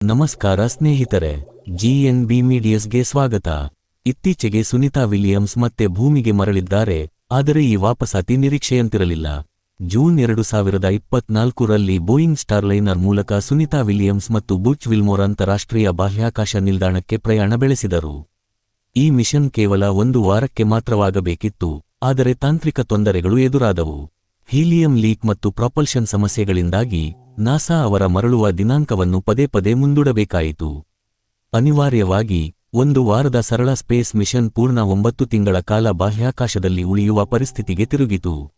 ನಮಸ್ಕಾರ ಸ್ನೇಹಿತರೆ ಜಿಎನ್ಬಿ ಮೀಡಿಯಸ್ಗೆ ಸ್ವಾಗತ. ಇತ್ತೀಚೆಗೆ ಸುನಿತಾ ವಿಲಿಯಮ್ಸ್ ಮತ್ತೆ ಭೂಮಿಗೆ ಮರಳಿದ್ದಾರೆ, ಆದರೆ ಈ ವಾಪಸಾತಿ ನಿರೀಕ್ಷೆಯಂತಿರಲಿಲ್ಲ. ಜೂನ್ ಎರಡು ಸಾವಿರದ ಇಪ್ಪತ್ನಾಲ್ಕರಲ್ಲಿ ಬೋಯಿಂಗ್ ಸ್ಟಾರ್ಲೈನರ್ ಮೂಲಕ ಸುನಿತಾ ವಿಲಿಯಮ್ಸ್ ಮತ್ತು ಬುಚ್ ವಿಲ್ಮೋರ್ ಅಂತಾರಾಷ್ಟ್ರೀಯ ಬಾಹ್ಯಾಕಾಶ ನಿಲ್ದಾಣಕ್ಕೆ ಪ್ರಯಾಣ ಬೆಳೆಸಿದರು. ಈ ಮಿಷನ್ ಕೇವಲ ಒಂದು ವಾರಕ್ಕೆ ಮಾತ್ರವಾಗಬೇಕಿತ್ತು, ಆದರೆ ತಾಂತ್ರಿಕ ತೊಂದರೆಗಳು ಎದುರಾದವು. ಹೀಲಿಯಂ ಲೀಕ್ ಮತ್ತು ಪ್ರಾಪಲ್ಷನ್ ಸಮಸ್ಯೆಗಳಿಂದಾಗಿ ನಾಸಾ ಅವರ ಮರಳುವ ದಿನಾಂಕವನ್ನು ಪದೇ ಪದೇ ಮುಂದೂಡಬೇಕಾಯಿತು. ಅನಿವಾರ್ಯವಾಗಿ, ಒಂದು ವಾರದ ಸರಳ ಸ್ಪೇಸ್ ಮಿಷನ್ ಪೂರ್ಣ ಒಂಬತ್ತು ತಿಂಗಳ ಕಾಲ ಬಾಹ್ಯಾಕಾಶದಲ್ಲಿ ಉಳಿಯುವ ಪರಿಸ್ಥಿತಿಗೆ ತಿರುಗಿತು.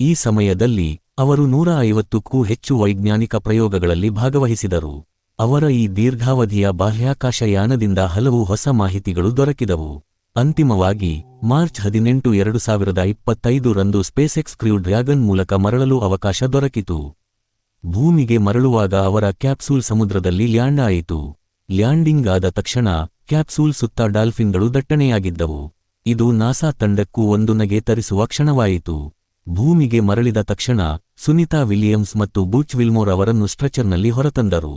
ಈ ಸಮಯದಲ್ಲಿ, ಅವರು ನೂರ ಐವತ್ತಕ್ಕೂ ಹೆಚ್ಚು ವೈಜ್ಞಾನಿಕ ಪ್ರಯೋಗಗಳಲ್ಲಿ ಭಾಗವಹಿಸಿದರು. ಅವರ ಈ ದೀರ್ಘಾವಧಿಯ ಬಾಹ್ಯಾಕಾಶಯಾನದಿಂದ ಹಲವು ಹೊಸ ಮಾಹಿತಿಗಳು ದೊರಕಿದವು. ಅಂತಿಮವಾಗಿ ಮಾರ್ಚ್ ಹದಿನೆಂಟು ಎರಡು ಸಾವಿರದ ಇಪ್ಪತ್ತೈದು ರಂದು ಸ್ಪೇಸೆಕ್ಸ್ ಕ್ರ್ಯೂ ಡ್ರ್ಯಾಗನ್ ಮೂಲಕ ಮರಳಲು ಅವಕಾಶ ದೊರಕಿತು. ಭೂಮಿಗೆ ಮರಳುವಾಗ ಅವರ ಕ್ಯಾಪ್ಸೂಲ್ ಸಮುದ್ರದಲ್ಲಿ ಲ್ಯಾಂಡ್ ಆಯಿತು. ಲ್ಯಾಂಡಿಂಗ್ ಆದ ತಕ್ಷಣ ಕ್ಯಾಪ್ಸೂಲ್ ಸುತ್ತ ಡಾಲ್ಫಿನ್ಗಳು ದಟ್ಟಣೆಯಾಗಿದ್ದವು. ಇದು ನಾಸಾ ತಂಡಕ್ಕೂ ಒಂದು ನಗೆ ತರಿಸುವ ಕ್ಷಣವಾಯಿತು. ಭೂಮಿಗೆ ಮರಳಿದ ತಕ್ಷಣ ಸುನಿತಾ ವಿಲಿಯಮ್ಸ್ ಮತ್ತು ಬೂಚ್ ವಿಲ್ಮೋರ್ ಅವರನ್ನು ಸ್ಟ್ರೆಚರ್ನಲ್ಲಿ ಹೊರತಂದರು.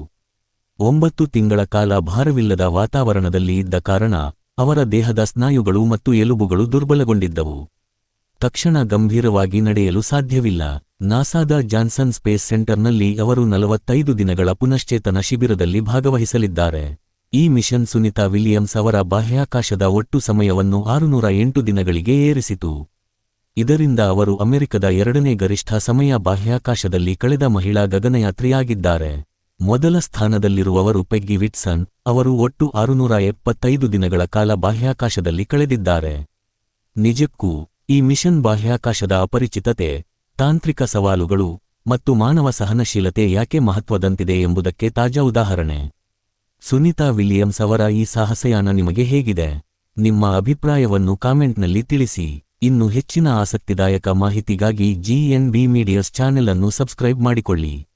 ಒಂಬತ್ತು ತಿಂಗಳ ಕಾಲ ಭಾರವಿಲ್ಲದ ವಾತಾವರಣದಲ್ಲಿ ಇದ್ದ ಕಾರಣ ಅವರ ದೇಹದ ಸ್ನಾಯುಗಳು ಮತ್ತು ಎಲುಬುಗಳು ದುರ್ಬಲಗೊಂಡಿದ್ದವು. ತಕ್ಷಣ ಗಂಭೀರವಾಗಿ ನಡೆಯಲು ಸಾಧ್ಯವಿಲ್ಲ. ನಾಸಾದ ಜಾನ್ಸನ್ ಸ್ಪೇಸ್ ಸೆಂಟರ್ನಲ್ಲಿ ಅವರು ನಲವತ್ತೈದು ದಿನಗಳ ಪುನಶ್ಚೇತನ ಶಿಬಿರದಲ್ಲಿ ಭಾಗವಹಿಸಲಿದ್ದಾರೆ. ಈ ಮಿಷನ್ ಸುನಿತಾ ವಿಲಿಯಮ್ಸ್ ಅವರ ಬಾಹ್ಯಾಕಾಶದ ಒಟ್ಟು ಸಮಯವನ್ನು ಆರುನೂರ ಎಂಟು ದಿನಗಳಿಗೆ ಏರಿಸಿತು. ಇದರಿಂದ ಅವರು ಅಮೆರಿಕದ ಎರಡನೇ ಗರಿಷ್ಠ ಸಮಯ ಬಾಹ್ಯಾಕಾಶದಲ್ಲಿ ಕಳೆದ ಮಹಿಳಾ ಗಗನಯಾತ್ರಿಯಾಗಿದ್ದಾರೆ. ಮೊದಲ ಸ್ಥಾನದಲ್ಲಿರುವವರು ಪೆಗ್ಗಿ ವಿಟ್ಸನ್, ಅವರು ಒಟ್ಟು ಆರುನೂರ ಎಪ್ಪತ್ತೈದು ದಿನಗಳ ಕಾಲ ಬಾಹ್ಯಾಕಾಶದಲ್ಲಿ ಕಳೆದಿದ್ದಾರೆ. ನಿಜಕ್ಕೂ, ಈ ಮಿಷನ್ ಬಾಹ್ಯಾಕಾಶದ ಅಪರಿಚಿತತೆ, ತಾಂತ್ರಿಕ ಸವಾಲುಗಳು ಮತ್ತು ಮಾನವ ಸಹನಶೀಲತೆ ಯಾಕೆ ಮಹತ್ವದಂತಿದೆ ಎಂಬುದಕ್ಕೆ ತಾಜಾ ಉದಾಹರಣೆ. ಸುನಿತಾ ವಿಲಿಯಮ್ಸ್ ಅವರ ಈ ಸಾಹಸಯಾನ ನಿಮಗೆ ಹೇಗಿದೆ? ನಿಮ್ಮ ಅಭಿಪ್ರಾಯವನ್ನು ಕಾಮೆಂಟ್ನಲ್ಲಿ ತಿಳಿಸಿ. ಇನ್ನು ಹೆಚ್ಚಿನ ಆಸಕ್ತಿದಾಯಕ ಮಾಹಿತಿಗಾಗಿ G N B medias channel ಅನ್ನು ಸಬ್ಸ್ಕ್ರೈಬ್ ಮಾಡಿಕೊಳ್ಳಿ.